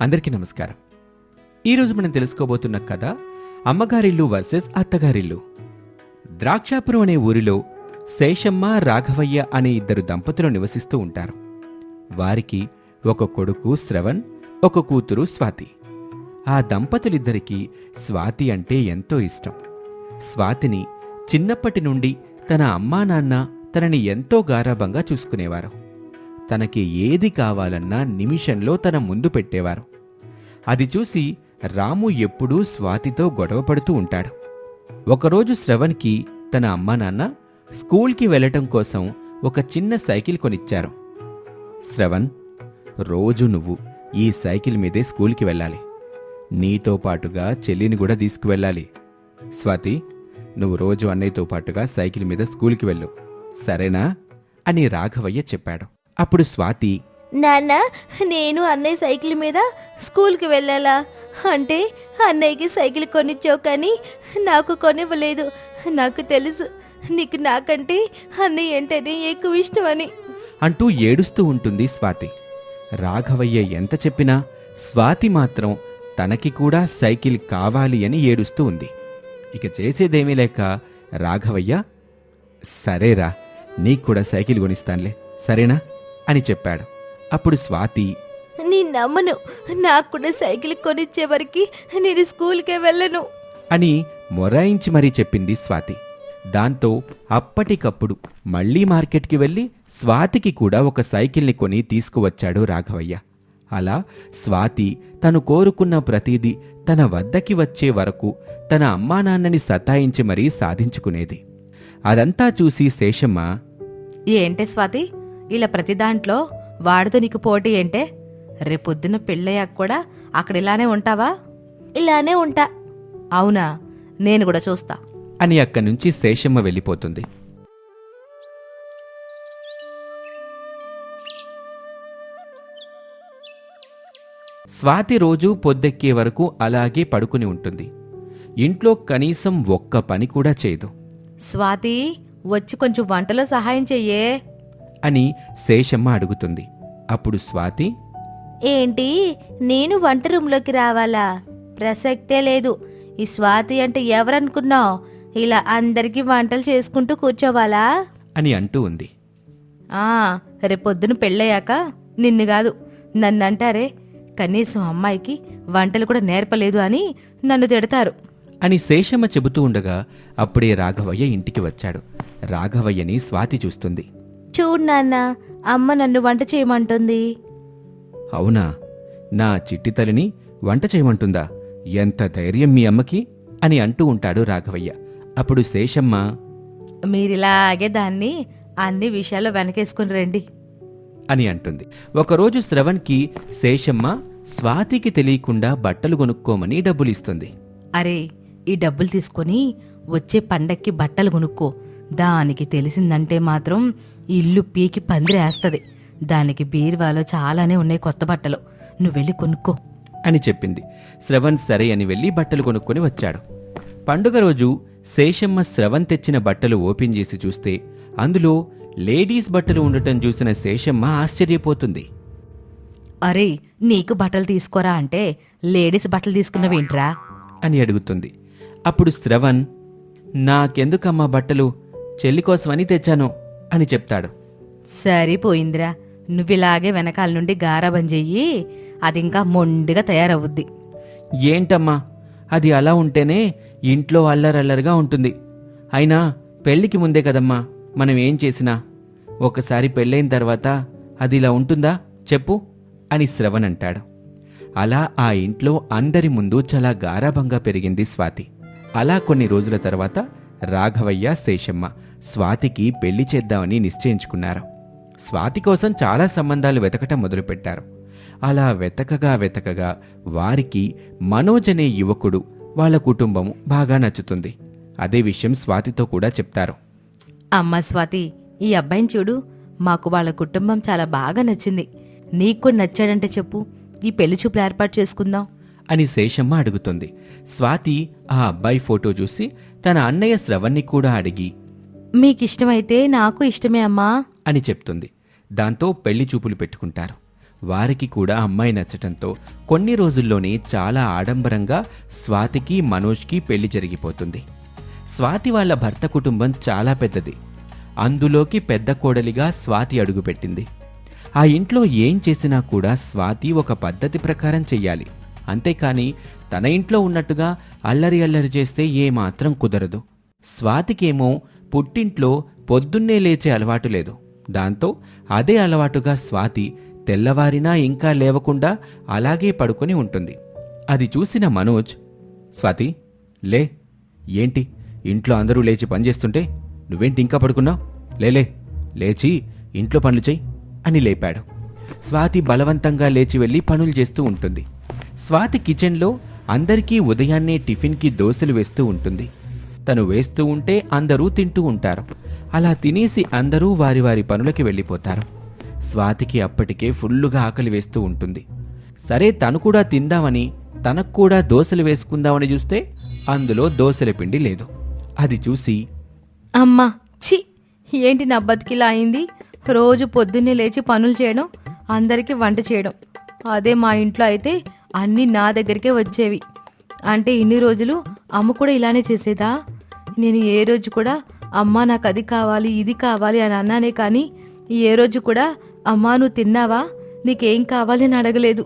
అందరికీ నమస్కారం. ఈరోజు మనం తెలుసుకోబోతున్న కథ అమ్మగారిల్లు వర్సెస్ అత్తగారిల్లు. ద్రాక్షాపురం అనే ఊరిలో శేషమ్మ రాఘవయ్య అనే ఇద్దరు దంపతులు నివసిస్తూ ఉంటారు. వారికి ఒక కొడుకు శ్రవణ్ ఒక కూతురు స్వాతి. ఆ దంపతులిద్దరికీ స్వాతి అంటే ఎంతో ఇష్టం. స్వాతిని చిన్నప్పటి నుండి తన అమ్మా నాన్న తనని ఎంతో గారాభంగా చూసుకునేవారు. తనకి ఏది కావాలన్నా నిమిషంలో తన ముందు పెట్టేవారు. అది చూసి రాము ఎప్పుడూ స్వాతితో గొడవ పడుతూ ఉంటాడు. ఒకరోజు శ్రవణ్కి తన అమ్మా నాన్న స్కూల్కి వెళ్ళటం కోసం ఒక చిన్న సైకిల్ కొనిచ్చారు. శ్రవణ్ రోజు నువ్వు ఈ సైకిల్ మీదే స్కూల్కి వెళ్ళాలి. నీతో పాటుగా చెల్లిని కూడా తీసుకువెళ్ళాలి. స్వాతి నువ్వు రోజు అన్నయ్యతో పాటుగా సైకిల్ మీద స్కూల్కి వెళ్ళు. సరేనా? అని రాఘవయ్య చెప్పాడు. అప్పుడు స్వాతి నాన్న నేను అన్నయ్య సైకిల్ మీద స్కూల్కి వెళ్ళాలా? అంటే అన్నయ్యకి సైకిల్ కొనిచ్చావు కానీ నాకు కొనివ్వలేదు. నాకు తెలుసు నీకు నాకంటే అన్నయ్య అంటేనే ఎక్కువ ఇష్టమని. అంటూ ఏడుస్తూ ఉంటుంది స్వాతి. రాఘవయ్య ఎంత చెప్పినా స్వాతి మాత్రం తనకి కూడా సైకిల్ కావాలి అని ఏడుస్తూ ఉంది. ఇక చేసేదేమీ లేక రాఘవయ్య సరేరా నీకు కూడా సైకిల్ కొనిస్తానులే సరేనా? అని చెప్పాడు. అప్పుడు స్వాతి నీ నమ్మను. నాకు కూడా సైకిల్ కొనిచ్చే వరకు నేను స్కూల్కే వెళ్ళను. అని మొరాయించి మరీ చెప్పింది స్వాతి. దాంతో అప్పటికప్పుడు మళ్ళీ మార్కెట్కి వెళ్ళి స్వాతికి కూడా ఒక సైకిల్ని కొని తీసుకువచ్చాడు రాఘవయ్య. అలా స్వాతి తను కోరుకున్న ప్రతిదీ తన వద్దకి వచ్చే వరకు తన అమ్మా నాన్నని సతాయించి మరీ సాధించుకునేది. అదంతా చూసి శేషమ్మ ఏంటే స్వాతి? ఇలా ప్రతి దాంట్లో వాడితో నీకు పోటీ ఏంటే రేపొద్దున పెళ్ళయ్యాక కూడా అక్కడ ఇలానే ఉంటావా? ఇలానే ఉంటా. అవునా? నేను కూడా చూస్తా. అని అక్కడి నుంచి శేషమ్మ వెళ్ళిపోతుంది. స్వాతి రోజు పొద్దెక్కే వరకు అలాగే పడుకుని ఉంటుంది. ఇంట్లో కనీసం ఒక్క పని కూడా చేయదు. స్వాతి వచ్చి కొంచెం వంటలో సహాయం చెయ్యే. అని శేషమ్మ అడుగుతుంది. అప్పుడు స్వాతి ఏంటి నేను వంట రూమ్లోకి రావాలా? ప్రసక్తే లేదు. ఈ స్వాతి అంటే ఎవరనుకున్నావు? ఇలా అందరికీ వంటలు చేసుకుంటూ కూర్చోవాలా? అని అంటూ ఉంది. ఆ రేపొద్దున పెళ్ళయ్యాక నిన్ను కాదు నన్ను అంటారే కనీసం అమ్మాయికి వంటలు కూడా నేర్పలేదు అని నన్ను తిడతారు. అని శేషమ్మ చెబుతూ ఉండగా అప్పుడే రాఘవయ్య ఇంటికి వచ్చాడు. రాఘవయ్యని స్వాతి చూస్తుంది. చూడు నాన్న అమ్మ నన్ను వంట చేయమంటుంది. అవునా? నా చిట్టి తల్లిని వంట చేయమంటుందా? ఎంత ధైర్యం మీ అమ్మకి? అని అంటూ ఉంటాడు రాఘవయ్య. అప్పుడు శేషమ్మ మీరిలాగే దాన్ని అన్ని విషయాల్లో వెనకేసుకుని రండి. అని అంటుంది. ఒకరోజు శ్రవణ్కి శేషమ్మ స్వాతికి తెలియకుండా బట్టలు కొనుక్కోమని డబ్బులిస్తుంది. అరే ఈ డబ్బులు తీసుకొని వచ్చే పండక్కి బట్టలు కొనుక్కో. దానికి తెలిసిందంటే మాత్రం ఇల్లు పీకి పందిరేస్తది దానికి బీరువాలో చాలానే ఉన్నాయి కొత్త బట్టలు. నువ్వు వెళ్ళి కొనుక్కో. అని చెప్పింది. శ్రవణ్ సరే అని వెళ్ళి బట్టలు కొనుక్కొని వచ్చాడు. పండుగ రోజు శేషమ్మ శ్రవణ్ తెచ్చిన బట్టలు ఓపెన్ చేసి చూస్తే అందులో లేడీస్ బట్టలు ఉండటం చూసిన శేషమ్మ ఆశ్చర్యపోతుంది. అరే నీకు బట్టలు తీసుకోరా అంటే లేడీస్ బట్టలు తీసుకున్నవేంట్రా అని అడుగుతుంది. అప్పుడు శ్రవణ్ నాకెందుకమ్మా బట్టలు? చెల్లి కోసమని తెచ్చాను. అని చెప్తాడు. సరిపోయిందిరా. నువ్విలాగే వెనకాల నుండి గారాబం చెయ్యి అది ఇంకా మొండిగా తయారవుద్ది ఏంటమ్మా? అది అలా ఉంటేనే ఇంట్లో అల్లరల్లరిగా ఉంటుంది. అయినా పెళ్ళికి ముందే కదమ్మా మనం ఏం చేసినా? ఒకసారి పెళ్ళైన తర్వాత అది ఇలా ఉంటుందా? చెప్పు అని శ్రవణ్ అంటాడు. అలా ఆ ఇంట్లో అందరి ముందు చాలా గారాభంగా పెరిగింది స్వాతి. అలా కొన్ని రోజుల తర్వాత రాఘవయ్య శేషమ్మ స్వాతికి పెళ్ళి చేద్దామని నిశ్చయించుకున్నారు. స్వాతి కోసం చాలా సంబంధాలు వెతకటం మొదలుపెట్టారు. అలా వెతకగా వెతకగా వారికి మనోజ్ అనే యువకుడు వాళ్ళ కుటుంబం బాగా నచ్చుతుంది. అదే విషయం స్వాతితో కూడా చెప్తారు. అమ్మ స్వాతి ఈ అబ్బాయిని చూడు. మాకు వాళ్ళ కుటుంబం చాలా బాగా నచ్చింది. నీకు నచ్చాడంటే చెప్పు. ఈ పెళ్ళి చూపులు ఏర్పాటు చేసుకుందాం. అని శేషమ్మ అడుగుతుంది. స్వాతి ఆ అబ్బాయి ఫోటో చూసి తన అన్నయ్య శ్రవణ్ణి కూడా అడిగి మీకు ఇష్టమైతే నాకు ఇష్టమే అమ్మా. అని చెప్తుంది. దాంతో పెళ్ళి చూపులు పెట్టుకుంటారు. వారికి కూడా అమ్మాయి నచ్చటంతో కొన్ని రోజుల్లోనే చాలా ఆడంబరంగా స్వాతికి మనోజ్కి పెళ్ళి జరిగిపోతుంది. స్వాతి వాళ్ళ భర్త కుటుంబం చాలా పెద్దది. అందులోకి పెద్ద కోడలిగా స్వాతి అడుగుపెట్టింది. ఆ ఇంట్లో ఏం చేసినా కూడా స్వాతి ఒక పద్ధతి ప్రకారం చెయ్యాలి. అంతేకాని తన ఇంట్లో ఉన్నట్టుగా అల్లరి అల్లరి చేస్తే ఏమాత్రం కుదరదు. స్వాతికేమో పుట్టింట్లో పొద్దున్నే లేచే అలవాటు లేదు. దాంతో అదే అలవాటుగా స్వాతి తెల్లవారినా ఇంకా లేవకుండా అలాగే పడుకొని ఉంటుంది. అది చూసిన మనోజ్ స్వాతి లే ఏంటి? ఇంట్లో అందరూ లేచి పనిచేస్తుంటే నువ్వేంటి ఇంకా పడుకున్నావు? లేలే లేచి ఇంట్లో పనులు చెయ్యి అని లేపాడు. స్వాతి బలవంతంగా లేచి వెళ్ళి పనులు చేస్తూ ఉంటుంది. స్వాతి కిచెన్లో అందరికీ ఉదయాన్నే టిఫిన్కి దోశలు వేస్తూ ఉంటుంది. తను వేస్తూ ఉంటే అందరూ తింటూ ఉంటారు. అలా తినేసి అందరూ వారి వారి పనులకి వెళ్ళిపోతారు. స్వాతికి అప్పటికే ఫుల్లుగా ఆకలి వేస్తూ ఉంటుంది. సరే తను కూడా తిందామని తనకు కూడా దోశలు వేసుకుందామని చూస్తే అందులో దోశల పిండి లేదు. అది చూసి అమ్మా ఛీ! ఏంటి నా బతికిలా అయింది? రోజు పొద్దున్నే లేచి పనులు చేయడం అందరికీ వంట చేయడం. అదే మా ఇంట్లో అయితే అన్నీ నా దగ్గరికే వచ్చేవి. అంటే ఇన్ని రోజులు అమ్మ కూడా ఇలానే చేసేదా? నేను ఏ రోజు కూడా అమ్మా నాకు అది కావాలి ఇది కావాలి అని అన్నానే కానీ ఏ రోజు కూడా అమ్మా నువ్వు తిన్నావా? నీకేం కావాలి అని అడగలేదు.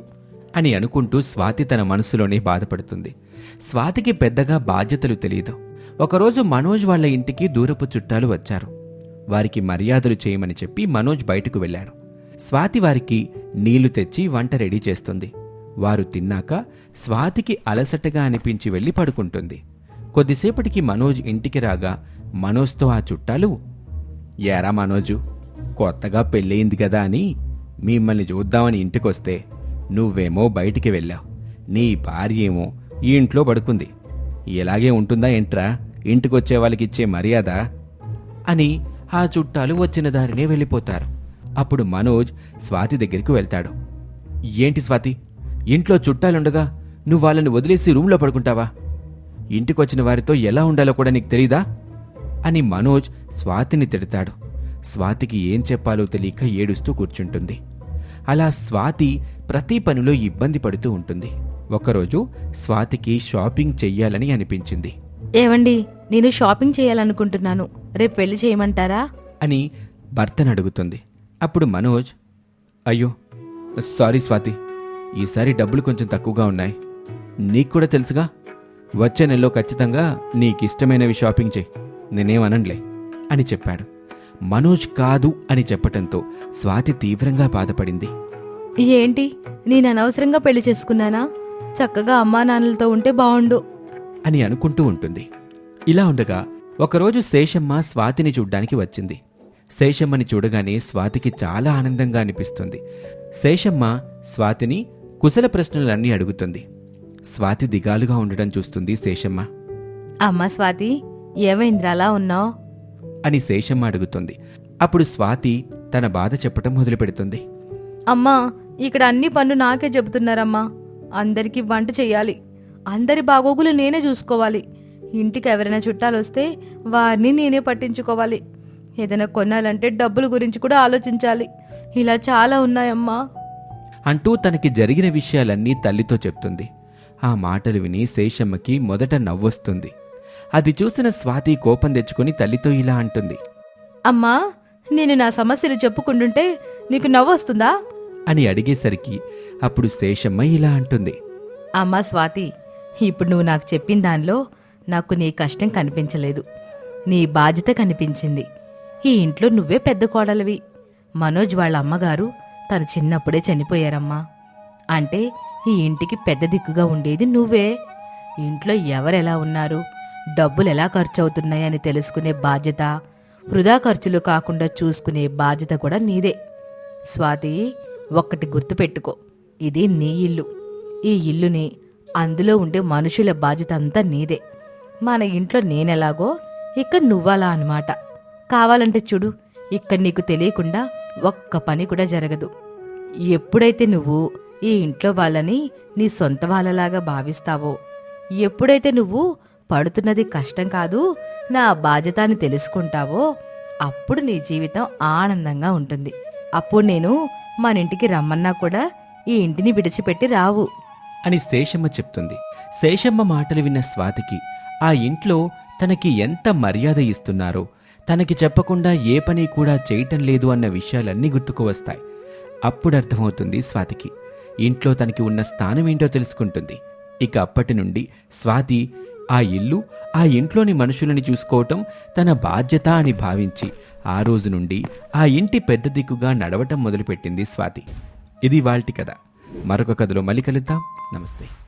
అని అనుకుంటూ స్వాతి తన మనసులోనే బాధపడుతుంది. స్వాతికి పెద్దగా బాధ్యతలు తెలియదు ఒకరోజు మనోజ్ వాళ్ళ ఇంటికి దూరపు చుట్టాలు వచ్చారు. వారికి మర్యాదలు చేయమని చెప్పి మనోజ్ బయటకు వెళ్ళాడు. స్వాతి వారికి నీళ్ళు తెచ్చి వంట రెడీ చేస్తుంది. వారు తిన్నాక స్వాతికి అలసటగా అనిపించి వెళ్ళి పడుకుంటుంది. కొద్దిసేపటికి మనోజ్ ఇంటికి రాగా మనోజ్తో ఆ చుట్టాలు? ఏరా మనోజు కొత్తగా పెళ్ళయింది కదా అని మిమ్మల్ని చూద్దామని ఇంటికొస్తే నువ్వేమో బయటికి వెళ్ళావు. నీ భార్య ఏమో ఈ ఇంట్లో పడుకుంది. ఇలాగే ఉంటుందా ఏంట్రా? ఇంటికొచ్చే వాళ్ళకి ఇచ్చే మర్యాద? అని ఆ చుట్టాలు వచ్చిన దారినే వెళ్ళిపోతారు. అప్పుడు మనోజ్ స్వాతి దగ్గరికి వెళ్తాడు. ఏంటి స్వాతి? ఇంట్లో చుట్టాలుండగా నువ్వు వాళ్ళని వదిలేసి రూమ్లో పడుకుంటావా? ఇంటికొచ్చిన వారితో ఎలా ఉండాలో కూడా నీకు తెలీదా? అని మనోజ్ స్వాతిని తిడతాడు. స్వాతికి ఏం చెప్పాలో తెలియక ఏడుస్తూ కూర్చుంటుంది. అలా స్వాతి ప్రతి పనిలో ఇబ్బంది పడుతూ ఉంటుంది. ఒకరోజు స్వాతికి షాపింగ్ చెయ్యాలని అనిపించింది. ఏవండి నేను షాపింగ్ చేయాలనుకుంటున్నాను. రేపు పెళ్ళి చేయమంటారా? అని భర్తను అడుగుతుంది. అప్పుడు మనోజ్ అయ్యో సారీ స్వాతి ఈసారి డబ్బులు కొంచెం తక్కువగా ఉన్నాయి. నీకు కూడా తెలుసుగా? వచ్చే నెలలో ఖచ్చితంగా నీకిష్టమైనవి షాపింగ్ చేయి. నేనేమనంలే అని చెప్పాడు. మనోజ్ కాదు అని చెప్పటంతో స్వాతి తీవ్రంగా బాధపడింది. ఏంటి? నేను అనవసరంగా పెళ్ళి చేసుకున్నానా? చక్కగా అమ్మా నాన్నలతో ఉంటే బాగుండు అని అనుకుంటూ ఉంటుంది. ఇలా ఉండగా ఒకరోజు శేషమ్మ స్వాతిని చూడ్డానికి వచ్చింది. శేషమ్మని చూడగానే స్వాతికి చాలా ఆనందంగా అనిపిస్తుంది. శేషమ్మ స్వాతిని కుశల ప్రశ్నలన్నీ అడుగుతుంది. స్వాతి దిగాలుగా ఉండడం చూస్తుంది శేషమ్మ. అమ్మా స్వాతి ఏమైందిరా అలా ఉన్నావు? అని శేషమ్మ అడుగుతుంది. అప్పుడు స్వాతి తన బాధ చెప్పటం మొదలుపెడుతుంది. అమ్మా ఇక్కడ అన్ని పనులు నాకే చెబుతున్నారమ్మా. అందరికీ వంట చెయ్యాలి. అందరి బాగోగులు నేనే చూసుకోవాలి. ఇంటికి ఎవరైనా చుట్టాలు వస్తే వారిని నేనే పట్టించుకోవాలి. ఏదైనా కొనాలంటే డబ్బుల గురించి కూడా ఆలోచించాలి. ఇలా చాలా ఉన్నాయమ్మా. అంటూ తనకి జరిగిన విషయాలన్నీ తల్లితో చెప్తుంది. ఆ మాటలు విని శేషమ్మకి మొదట నవ్వొస్తుంది. అది చూసిన స్వాతి కోపం తెచ్చుకొని తల్లితో ఇలా అంటుంది. అమ్మా నేను నా సమస్యలు చెప్పుకుంటుంటే నీకు నవ్వొస్తుందా? అని అడిగేసరికి అప్పుడు శేషమ్మ ఇలా అంటుంది. అమ్మా స్వాతి ఇప్పుడు నువ్వు నాకు చెప్పిన దానిలో నాకు నీ కష్టం కనిపించలేదు. నీ బాధ్యత కనిపించింది. ఈ ఇంట్లో నువ్వే పెద్ద కోడలివి. మనోజ్ వాళ్ళ అమ్మగారు తను చిన్నప్పుడే చనిపోయారమ్మా. అంటే ఈ ఇంటికి పెద్ద దిక్కుగా ఉండేది నువ్వే. ఇంట్లో ఎవరెలా ఉన్నారు? డబ్బులు ఎలా ఖర్చు అవుతున్నాయని తెలుసుకునే బాధ్యత వృధా ఖర్చులు కాకుండా చూసుకునే బాధ్యత కూడా నీదే. స్వాతి ఒక్కటి గుర్తుపెట్టుకో ఇది నీ ఇల్లు. ఈ ఇల్లుని అందులో ఉండే మనుషుల బాధ్యత అంతా నీదే. మన ఇంట్లో నేనెలాగో ఇక్కడ నువ్వలా అనమాట కావాలంటే చూడు ఇక్కడ నీకు తెలియకుండా ఒక్క పని కూడా జరగదు. ఎప్పుడైతే నువ్వు ఈ ఇంట్లో వాళ్ళని నీ సొంత వాళ్ళలాగా భావిస్తావో? ఎప్పుడైతే నువ్వు పడుతున్నది కష్టం కాదు నా బాధ్యత అని తెలుసుకుంటావో అప్పుడు నీ జీవితం ఆనందంగా ఉంటుంది. అప్పుడు నేను మన ఇంటికి రమ్మన్నా కూడా ఈ ఇంటిని విడిచిపెట్టి రావు. అని శేషమ్మ చెప్తుంది. శేషమ్మ మాటలు విన్న స్వాతికి ఆ ఇంట్లో తనకి ఎంత మర్యాద ఇస్తున్నారో తనకి చెప్పకుండా ఏ పని కూడా చేయటం లేదు అన్న విషయాలన్నీ గుర్తుకు వస్తాయి. అప్పుడు అర్థమవుతుంది స్వాతికి. ఇంట్లో తనకి ఉన్న స్థానం ఏంటో తెలుసుకుంటుంది. ఇక అప్పటి నుండి స్వాతి ఆ ఇల్లు ఆ ఇంట్లోని మనుషులని చూసుకోవటం తన బాధ్యత అని భావించి ఆ రోజు నుండి ఆ ఇంటి పెద్ద దిక్కుగా నడవటం మొదలుపెట్టింది స్వాతి. ఇది వాల్టి కథ. మరొక కథలో మళ్ళీ కలుద్దాం. నమస్తే.